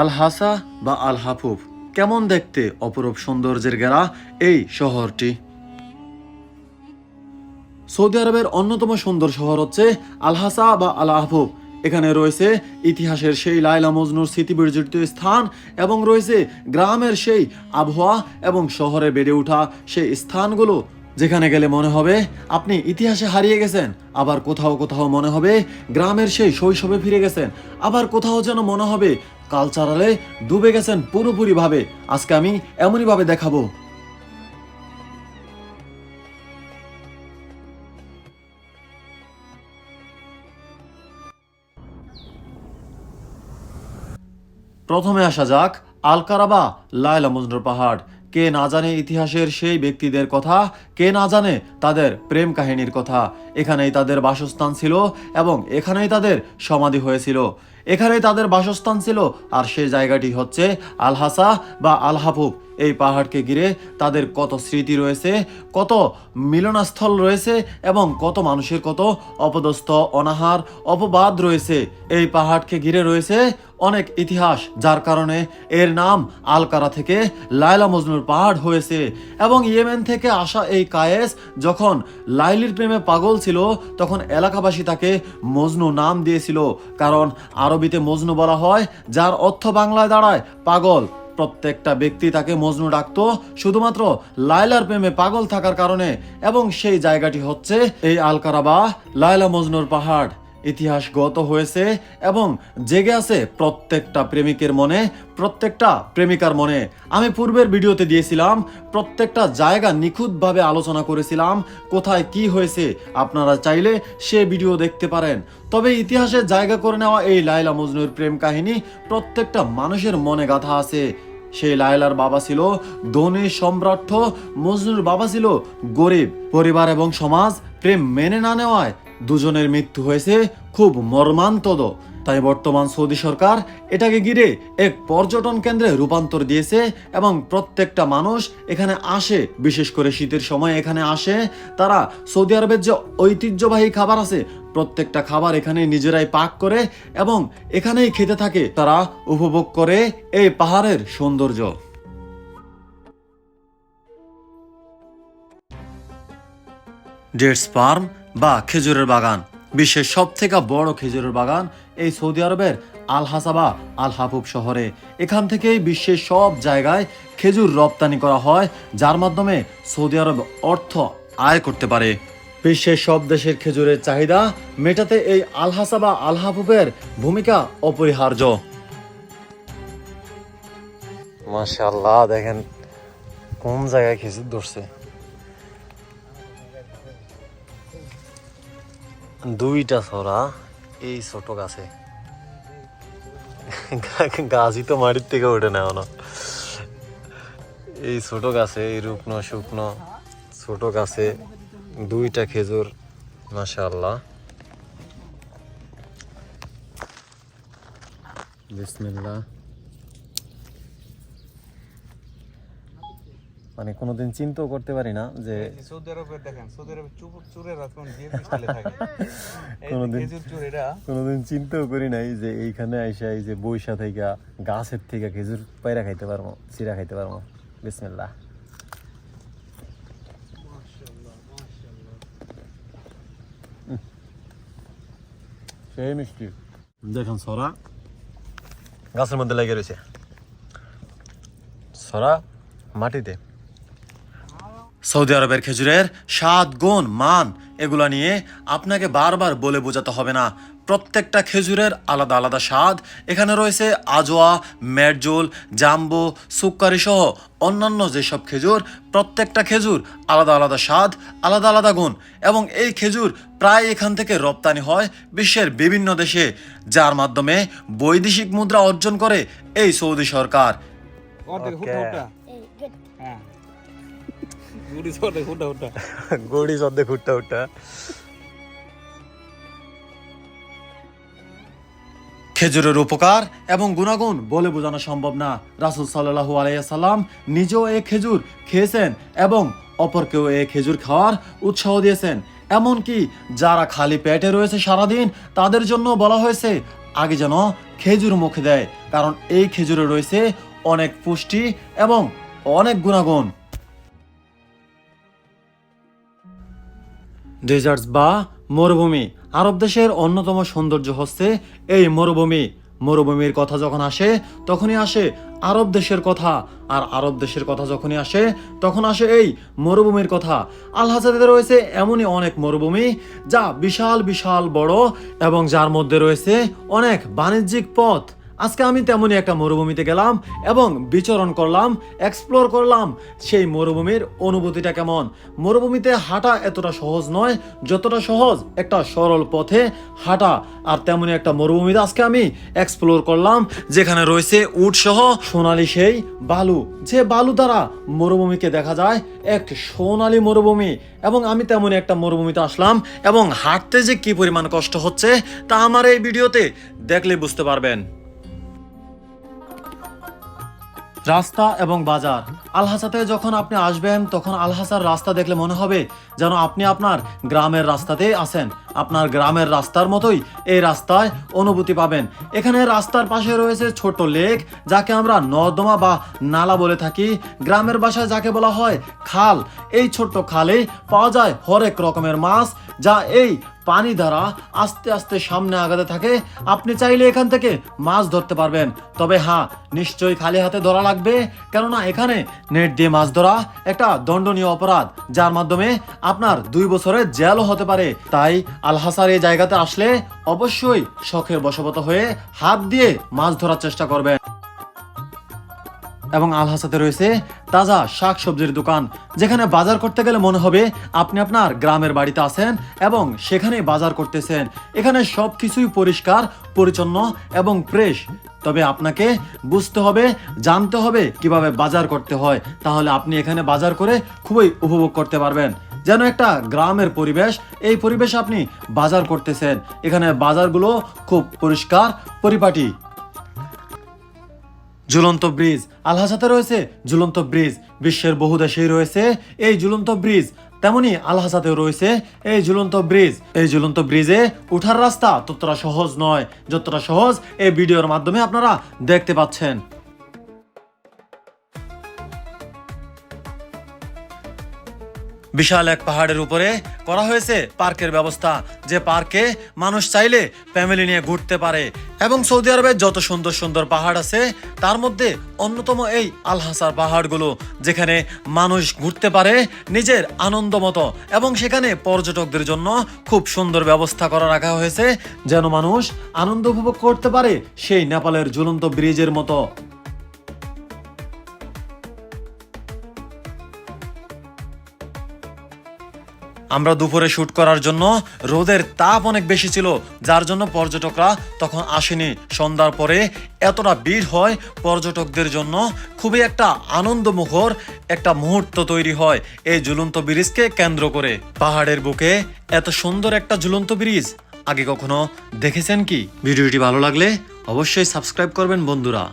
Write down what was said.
আল হাসা বা আল হাফুফ কেমন দেখতে অপরূপ সৌন্দর্যের ঘেরা এই শহরটি? সৌদি আরবের অন্যতম সুন্দর শহর হচ্ছে আলহাসা বা আল আহফুব এখানে রয়েছে ইতিহাসের সেই লাইলা মজনুর স্মৃতি বিজড়িত স্থান এবং রয়েছে গ্রামের সেই আবহাওয়া এবং শহরে বেড়ে ওঠা সেই স্থানগুলো। যেখানে গেলে মনে হবে, আপনি ইতিহাসে হারিয়ে গেছেন, আবার কোথাও কোথাও মনে হবে, গ্রামের সেই শৈশবে ফিরে গেছেন, আবার কোথাও যেন মনে হবে কালচারালে ডুবে গেছেন পুরোপুরিভাবে। আজকে আমি এমনইভাবে দেখাবো। প্রথমে আসা যাক আলকারাবা, লায়লা মজনুর পাহাড়। কে না জানে ইতিহাসের সেই ব্যক্তিদের কথা, কে না জানে তাদের প্রেম কাহিনীর কথা। এখানেই তাদের বাসস্থান ছিল এবং এখানেই তাদের সমাধি হয়েছিল। এখানেই তাদের বাসস্থান ছিল আর সে জায়গাটি হচ্ছে আলহাসা বা আলহাফুব এই পাহাড়কে ঘিরে তাদের কত স্মৃতি রয়েছে, কত মিলনাস্থল রয়েছে এবং কত মানুষের কত অপদস্থ, অনাহার, অপবাদ রয়েছে। এই পাহাড়কে ঘিরে রয়েছে অনেক ইতিহাস, যার কারণে এর নাম আলকারা থেকে লায়লা মজনুর পাহাড় হয়েছে এবং ইয়েমেন থেকে আসা এই কায়েস যখন লাইলির প্রেমে পাগল ছিল, তখন এলাকাবাসী তাকে মজনু নাম দিয়েছিল। কারণ আরবিতে মজনু বলা হয়, যার অর্থ বাংলায় দাঁড়ায়, পাগল। প্রত্যেকটা ব্যক্তি তাকে মজনু ডাকত, শুধুমাত্র লায়লার প্রেমে পাগল থাকার কারণে, এবং সেই জায়গাটি হচ্ছে এই আলকারাবা লায়লা মজনুর পাহাড়। ইতিহাসগত হয়েছে এবং জেগে আছে প্রত্যেকটা প্রেমিকের মনে, প্রত্যেকটা প্রেমিকার মনে। আমি পূর্বের ভিডিওতে দিয়েছিলাম, প্রত্যেকটা জায়গা নিখুঁতভাবে আলোচনা করেছিলাম, কোথায় কি হয়েছে আপনারা চাইলে সে ভিডিও দেখতে পারেন। তবে ইতিহাসে জায়গা করে নেওয়া এই লাইলা মজনুর প্রেম কাহিনী প্রত্যেকটা মানুষের মনে গাথা আছে। সেই লায়লার বাবা ছিল ধনী সম্রাট, মজনুর বাবা ছিল গরিব। পরিবার এবং সমাজ প্রেম মেনে না নেওয়ায় দুজনের মৃত্যু হয়েছে খুব মর্মান্তদ। তাই বর্তমান সৌদি সরকার এটাকে ঘিরে এক পর্যটন কেন্দ্রে রূপান্তর দিয়েছে এবং প্রত্যেকটা মানুষ এখানে আসে। বিশেষ করে শীতের সময় এখানে আসে, তারা সৌদি আরবের যে ঐতিহ্যবাহী খাবার আছে, প্রত্যেকটা খাবার এখানে নিজেরাই পাক করে এবং এখানেই খেতে থাকে, তারা উপভোগ করে এই পাহাড়ের সৌন্দর্য। ডেটস ফার্ম বা খেজুরের বাগান। বিশ্বের সব থেকে বড় খেজুরের বাগান এই সৌদি আরবের আল হাসাবা আল হাফুব শহরে। এখান থেকেই বিশ্বের সব জায়গায় খেজুর রপ্তানি করা হয়, যার মাধ্যমে সৌদি আরব অর্থ আয় করতে পারে। বিশ্বের সব দেশের খেজুরের চাহিদা মেটাতে এই আল হাসাবা আল হাফুবের ভূমিকা অপরিহার্য। মাশাল্লাহ দেখেন কোন জায়গায় খেজুর ধরছে। দুইটা ছড়া, এই ছোট গাছে। গাছই তো মাটির থেকে ওঠে না এখনও। এই ছোট গাছে, এই রুকনো শুকনো ছোট গাছে দুইটা খেজুর, মাশাআল্লাহ। বিসমিল্লাহ। মানে কোনোদিন চিন্তাও করতে পারি না যে সৌদি আরবে দেখেন সৌদি আরবে চুপ- চুরের মিষ্টালে থাকে? কোনোদিন- খেজুর চুর এরা কোনোদিন চিন্তাও করি নাই যে এইখানে আইসা এই যে বৈশা থেকে গাছের থেকে খেজুর পায়রা খাইতে পারব চিরা খাইতে পারব। বিসমিল্লাহ। সেই মিষ্টি। দেখেন সরা। গাছের মধ্যে লেগে রয়েছে। সরা মাটিতে। সৌদি আরবের খেজুরের স্বাদ গুণ মান এগুলো নিয়ে আপনাকে বারবার বলে বোঝাতে হবে না। প্রত্যেকটা খেজুরের আলাদা আলাদা স্বাদ। এখানে রয়েছে আজোয়া মেরজুল জাম্বো সুক্কারি সহ অন্যান্য যেসব খেজুর প্রত্যেকটা খেজুর আলাদা আলাদা স্বাদ আলাদা আলাদা গুণ এবং এই খেজুর প্রায় এখান থেকে রপ্তানি হয় বিশ্বের বিভিন্ন দেশে যার মাধ্যমে বৈদেশিক মুদ্রা অর্জন করে এই সৌদি সরকার। গুড়ি অর্ধেক হুটা হুটা খেজুরের উপকার এবং গুণাগুণ বলে বোঝানো সম্ভব না। রাসুল সাল্লাহু আলাইসাল্লাম নিজেও এই খেজুর খেয়েছেন এবং অপরকেও এই খেজুর খাওয়ার উৎসাহ দিয়েছেন। এমনকি যারা খালি পেটে রয়েছে সারাদিন, তাদের জন্য বলা হয়েছে, আগে যেন খেজুর মুখে দেয়, কারণ এই খেজুরে রয়েছে অনেক পুষ্টি এবং অনেক গুণাগুণ। ডেজার্টস বা মরুভূমি। আরব দেশের অন্যতম সৌন্দর্য হচ্ছে এই মরুভূমি। মরুভূমির কথা যখন আসে, তখনই আসে আরব দেশের কথা। আর আরব দেশের কথা যখনই আসে, তখন আসে এই মরুভূমির কথা। আল রয়েছে এমনই অনেক মরুভূমি, যা বিশাল বিশাল বড় এবং যার মধ্যে রয়েছে অনেক বাণিজ্যিক পথ। আজকে আমি তেমনই একটা মরুভূমিতে গেলাম এবং বিচরণ করলাম এক্সপ্লোর করলাম সেই মরুভূমির অনুভূতিটা কেমন? মরুভূমিতে হাঁটা এতটা সহজ নয়, যতটা সহজ একটা সরল পথে হাঁটা। আর তেমনই একটা মরুভূমিতে আজকে আমি এক্সপ্লোর করলাম, যেখানে রয়েছে উট সহ সোনালি সেই বালু। যে বালু দ্বারা মরুভূমিকে দেখা যায় এক সোনালি মরুভূমি। এবং আমি তেমনই একটা মরুভূমিতে আসলাম এবং হাঁটতে যে কি পরিমাণ কষ্ট হচ্ছে, তা আমার এই ভিডিওতে দেখলে বুঝতে পারবেন। রাস্তা এবং বাজার। আলহাসাতে যখন আপনি আসবেন, তখন আলহাসার রাস্তা দেখলে মনে হবে যেন আপনি আপনার গ্রামের রাস্তাতেই আছেন। আপনার গ্রামের রাস্তার মতোই এই রাস্তায় অনুভূতি পাবেন। এখানে রাস্তার পাশে রয়েছে ছোট লেক, যাকে আমরা নর্দমা বা নালা বলে থাকি। গ্রামের বাসায় যাকে বলা হয় খাল। এই ছোট্ট খালে পাওয়া যায় হরেক রকমের মাছ, যা এই পানি দ্বারা আস্তে আস্তে সামনে আগাতে থাকে। আপনি চাইলে এখান থেকে মাছ ধরতে পারবেন। তবে হ্যাঁ নিশ্চয়ই খালি হাতে ধরা লাগবে। কেননা এখানে নেট দিয়ে মাছ ধরা একটা দণ্ডনীয় অপরাধ, যার মাধ্যমে আপনার দুই বছরের জেলও হতে পারে। তাই আলহাসার এই জায়গাতে আসলে অবশ্যই শখের বশবত হয়ে হাত দিয়ে মাছ ধরার চেষ্টা করবেন। এবং আলহাসাতে রয়েছে তাজা শাক সবজির দোকান, যেখানে বাজার করতে গেলে মনে হবে আপনি আপনার গ্রামের বাড়িতে আছেন এবং সেখানে বাজার করতেছেন। এখানে সব কিছুই পরিষ্কার, পরিচ্ছন্ন এবং ফ্রেশ তবে আপনাকে বুঝতে হবে, জানতে হবে কীভাবে বাজার করতে হয়। তাহলে আপনি এখানে বাজার করে খুবই উপভোগ করতে পারবেন। যেন একটা গ্রামের পরিবেশ, এই পরিবেশে আপনি বাজার করতেছেন। এখানে বাজারগুলো খুব পরিষ্কার, পরিপাটি। ঝুলন্ত ব্রিজ আলহাসাতে রয়েছে ঝুলন্ত ব্রিজ, বিশ্বের বহু দেশেই রয়েছে এই ঝুলন্ত ব্রিজ। তেমনি আলহাসাতেও রয়েছে এই ঝুলন্ত ব্রিজ। এই ঝুলন্ত ব্রিজে উঠার রাস্তা ততটা সহজ নয়, যতটা সহজ এই ভিডিওর মাধ্যমে আপনারা দেখতে পাচ্ছেন। বিশাল এক পাহাড়ের উপরে করা হয়েছে পার্কের ব্যবস্থা। যে পার্কে মানুষ চাইলে ফ্যামিলি নিয়ে ঘুরতে পারে। এবং সৌদি আরবের যত সুন্দর সুন্দর পাহাড় আছে, তার মধ্যে অন্যতম এই আলহাসার পাহাড়গুলো, যেখানে মানুষ ঘুরতে পারে নিজের আনন্দ মতো। এবং সেখানে পর্যটকদের জন্য খুব সুন্দর ব্যবস্থা করা রাখা হয়েছে, যেন মানুষ আনন্দ উপভোগ করতে পারে সেই নেপালের ঝুলন্ত ব্রিজের মতো। আমরা দুপুরে শুট করার জন্য রোদের তাপ অনেক বেশি ছিল, যার জন্য পর্যটকরা তখন আসেনি। সন্ধ্যার পরে এতটা ভিড় হয় পর্যটকদের জন্য, খুবই একটা আনন্দমুখর একটা মুহূর্ত তৈরি হয় এই ঝুলন্ত ব্রিজকে কেন্দ্র করে। পাহাড়ের বুকে এত সুন্দর একটা ঝুলন্ত ব্রিজ, আগে কখনো দেখেছেন কি? ভিডিওটি ভালো লাগলে অবশ্যই সাবস্ক্রাইব করবেন বন্ধুরা।